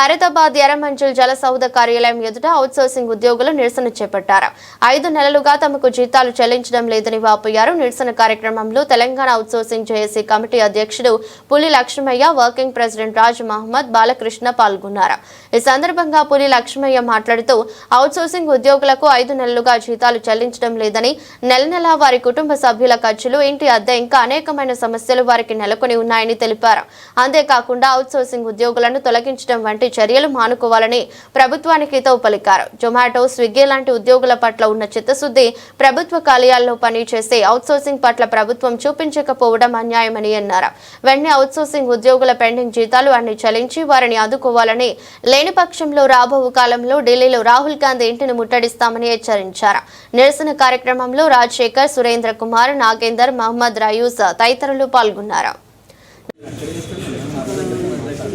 ఖైరతాబాద్ ఎర్రమంచుల్ జల సౌధ కార్యాలయం ఎదుట అవుట్సోర్సింగ్ ఉద్యోగులు నిరసన చేపట్టారు. ఐదు నెలలుగా తమకు జీతాలు చెల్లించడం లేదని వాపోయారు. నిరసన కార్యక్రమంలో తెలంగాణ అవుట్సోర్సింగ్ జేఏసీ కమిటీ అధ్యక్షుడు పులి లక్ష్మయ్య వర్కింగ్ ప్రెసిడెంట్ రాజ్ మహమ్మద్ బాలకృష్ణ పాల్గొన్నారు. ఈ సందర్భంగా పులి లక్ష్మయ్య మాట్లాడుతూ అవుట్సోర్సింగ్ ఉద్యోగులకు ఐదు నెలలుగా జీతాలు చెల్లించడం లేదని నెల నెల వారి కుటుంబ సభ్యుల ఖర్చులు ఇంటి అద్దె ఇంకా అనేకమైన సమస్యలు వారికి నెలకొని ఉన్నాయని తెలిపారు. అంతేకాకుండా అవుట్సోర్సింగ్ ఉద్యోగులను తొలగించడం వంటి చర్యలు మానుకోవాలని ప్రభుత్వానికి హితవు పలికారు జొమాటో స్విగ్గీ లాంటి ఉద్యోగుల పట్ల ఉన్న చిత్తశుద్ధి ప్రభుత్వ కార్యాలయాల్లో పనిచేసే అవుట్సోర్సింగ్ పట్ల ప్రభుత్వం చూపించకపోవడం అన్యాయమని అన్నారు. వెంటనే అవుట్సోర్సింగ్ ఉద్యోగుల పెండింగ్ జీతాలు అన్ని చెల్లించి వారిని ఆదుకోవాలని లేని పక్షంలో రాబో కాలంలో ఢిల్లీలో రాహుల్ గాంధీ ఇంటిని ముట్టడిస్తామని హెచ్చరించారు. నిరసన కార్యక్రమంలో రాజశేఖర్ సురేంద్ర కుమార్ నాగేందర్ మహమ్మద్ రయూస్ తదితరులు పాల్గొన్నారు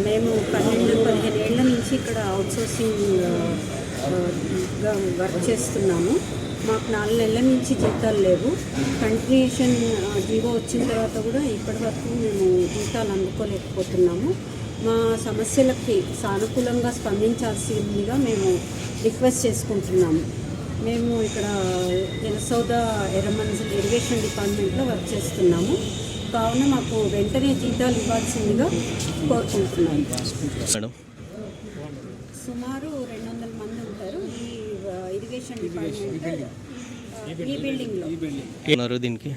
మేము పన్నెండు పదిహేను వచ్చి ఇక్కడ అవుట్సోర్సింగ్ వర్క్ చేస్తున్నాము. మాకు నాలుగు నెలల నుంచి జీతాలు లేవు. కంటిన్యూషన్ జీవో వచ్చిన తర్వాత కూడా ఇప్పటి వరకు మేము జీతాలు అందుకోలేకపోతున్నాము. మా సమస్యలకి సానుకూలంగా స్పందించాల్సిందిగా మేము రిక్వెస్ట్ చేసుకుంటున్నాము. మేము ఇక్కడ జనసౌద ఎర్రమంజిల్ ఇరిగేషన్ డిపార్ట్మెంట్లో వర్క్ చేస్తున్నాము. కావున మాకు వెంటనే జీతాలు ఇవ్వాల్సిందిగా కోరుకుంటున్నాము. మేడం సుమారు రెండు వందల మంది ఉంటారు ఈ ఇరిగేషన్ డిపార్ట్మెంట్ ఈ బిల్డింగ్లో ఉన్నారు దీనికి?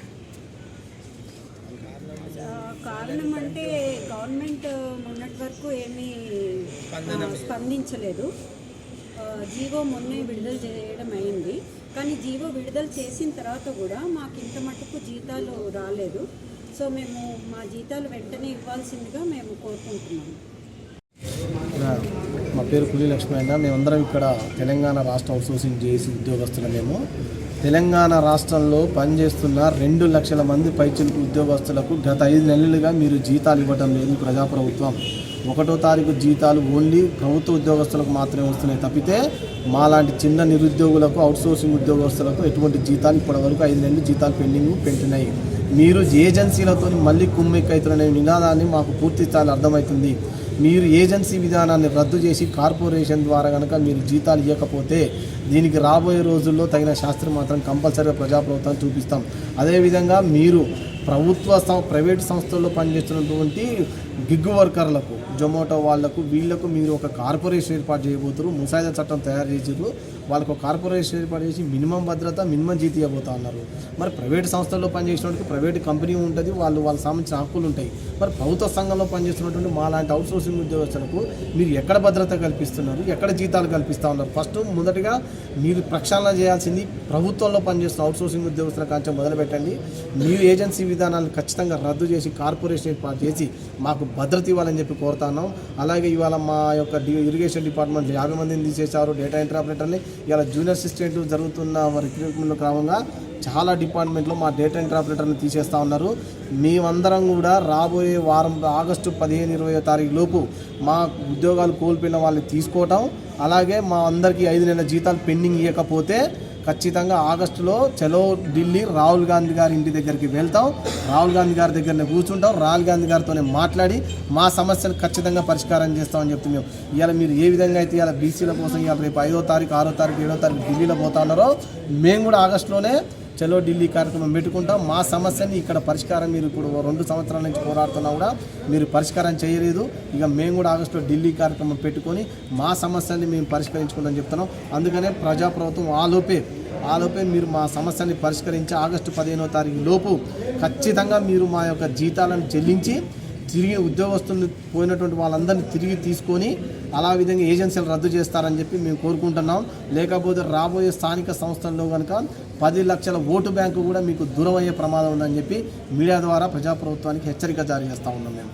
కారణం అంటే గవర్నమెంట్ మొన్నటి వరకు ఏమీ స్పందించలేదు. జీవో మొన్నే విడుదల చేయడం అయింది. కానీ జీవో విడుదల చేసిన తర్వాత కూడా మాకు ఇంత మటుకు జీతాలు రాలేదు. సో మేము మా జీతాలు వెంటనే ఇవ్వాల్సిందిగా మేము కోరుకుంటున్నాము. నా మా పేరు కులి లక్ష్మీ అన్న. మేమందరం ఇక్కడ తెలంగాణ రాష్ట్ర అవుట్సోర్సింగ్ చేసి ఉద్యోగస్తులు మేము. తెలంగాణ రాష్ట్రంలో పనిచేస్తున్న రెండు లక్షల మంది పైచిలకు ఉద్యోగస్తులకు గత ఐదు నెలలుగా మీరు జీతాలు ఇవ్వటం లేదు ప్రజాప్రభుత్వం. ఒకటో తారీఖు జీతాలు ఓన్లీ ప్రభుత్వ ఉద్యోగస్తులకు మాత్రమే వస్తున్నాయి తప్పితే మాలాంటి చిన్న నిరుద్యోగులకు అవుట్సోర్సింగ్ ఉద్యోగస్తులకు ఎటువంటి జీతాలు ఇప్పటివరకు ఐదు నెలలు జీతాలు పెండింగ్ పెంటున్నాయి. మీరు ఏజెన్సీలతో మళ్ళీ కుమ్మెక్కవుతున్న నినాదాన్ని మాకు పూర్తి స్థాయిలో అర్థమవుతుంది. మీరు ఏజెన్సీ విధానాన్ని రద్దు చేసి కార్పొరేషన్ ద్వారా కనుక మీరు జీతాలు ఇవ్వకపోతే దీనికి రాబోయే రోజుల్లో తగిన శాస్త్రం మాత్రం కంపల్సరీగా ప్రజాప్రభుత్వం చూపిస్తాం. అదేవిధంగా మీరు ప్రభుత్వ సం ప్రైవేట్ సంస్థల్లో పనిచేస్తున్నటువంటి గిగ్ వర్కర్లకు జొమాటో వాళ్ళకు వీళ్ళకు మీరు ఒక కార్పొరేషన్ ఏర్పాటు చేయబోతున్నారు ముసాయిదా చట్టం తయారు చేసారు వాళ్ళకు కార్పొరేషన్ ఏర్పాటు చేసి మినిమం భద్రత మినిమం జీతి ఇవ్వబోతా ఉన్నారు మరి ప్రైవేట్ సంస్థల్లో పనిచేసినటువంటి ప్రైవేట్ కంపెనీ ఉంటుంది వాళ్ళు వాళ్ళ సంబంధించిన హక్కులు ఉంటాయి. మరి ప్రభుత్వ సంఘంలో పనిచేస్తున్నటువంటి మా లాంటి అవుట్సోర్సింగ్ ఉద్యోగస్తులకు మీరు ఎక్కడ భద్రత కల్పిస్తున్నారు ఎక్కడ జీతాలు కల్పిస్తూ ఉన్నారు? ఫస్ట్ మొదటగా మీరు ప్రక్షాళన చేయాల్సింది ప్రభుత్వంలో పనిచేస్తున్న అవుట్సోర్సింగ్ ఉద్యోగస్తుల కాంచెం మొదలుపెట్టండి. మీరు ఏజెన్సీ విధానాలను ఖచ్చితంగా రద్దు చేసి కార్పొరేషన్ ఏర్పాటు చేసి మాకు భద్రత ఇవ్వాలని చెప్పి కోరుతున్నాం అలాగే ఇవాళ మా యొక్క ఇరిగేషన్ డిపార్ట్మెంట్ యాభై మందిని తీసేశారు డేటా ఎంట్రీ ఆపరేటర్ని ఇవాళ జూనియర్ అసిస్టెంట్ జరుగుతున్న రిక్రూట్మెంట్లో క్రమంగా చాలా డిపార్ట్మెంట్లో మా డేటా ఎంట్రీ ఆపరేటర్ని తీసేస్తూ ఉన్నారు. మేమందరం కూడా రాబోయే వారం ఆగస్టు పదిహేను ఇరవై తారీఖు లోపు మా ఉద్యోగాలు కోల్పోయిన వాళ్ళని తీసుకోవటం అలాగే మా అందరికీ ఐదు నెలల జీతాలు పెండింగ్ ఇవ్వకపోతే ఖచ్చితంగా ఆగస్టులో చలో ఢిల్లీ రాహుల్ గాంధీ గారి ఇంటి దగ్గరికి వెళ్తాం. రాహుల్ గాంధీ గారి దగ్గరనే కూర్చుంటాం. రాహుల్ గాంధీ గారితోనే మాట్లాడి మా సమస్యను ఖచ్చితంగా పరిష్కారం చేస్తామని చెప్తే మేము ఇవాళ మీరు ఏ విధంగా అయితే ఇవాళ బీసీల కోసం ఇవాళ రేపు ఐదో తారీఖు ఆరో తారీఖు ఏడో తారీఖు ఢిల్లీలో పోతా ఉన్నారో మేము కూడా ఆగస్టులోనే చలో ఢిల్లీ కార్యక్రమం పెట్టుకుంటాం మా సమస్యని ఇక్కడ పరిష్కారం మీరు ఇప్పుడు రెండు సంవత్సరాల నుంచి పోరాడుతున్నా కూడా మీరు పరిష్కారం చేయలేదు. ఇక మేము కూడా ఆగస్టులో ఢిల్లీ కార్యక్రమం పెట్టుకొని మా సమస్యని మేము పరిష్కరించుకుంటామని చెప్తున్నాం. అందుకనే ప్రజాప్రభుత్వం ఆలోపే ఆలోపే మీరు మా సమస్యని పరిష్కరించి ఆగస్టు పదిహేనో తారీఖు లోపు ఖచ్చితంగా మీరు మా యొక్క జీతాలను చెల్లించి తిరిగి ఉద్యోగస్తులు పోయినటువంటి వాళ్ళందరినీ తిరిగి తీసుకొని అలా విధంగా ఏజెన్సీలు రద్దు చేస్తారని చెప్పి మేము కోరుకుంటున్నాం. లేకపోతే రాబోయే స్థానిక సంస్థల్లో కనుక పది లక్షల ఓటు బ్యాంకు కూడా మీకు దూరం అయ్యే ప్రమాదం ఉందని చెప్పి మీడియా ద్వారా ప్రజాప్రభుత్వానికి హెచ్చరిక జారీ చేస్తూ ఉన్నాం మేము.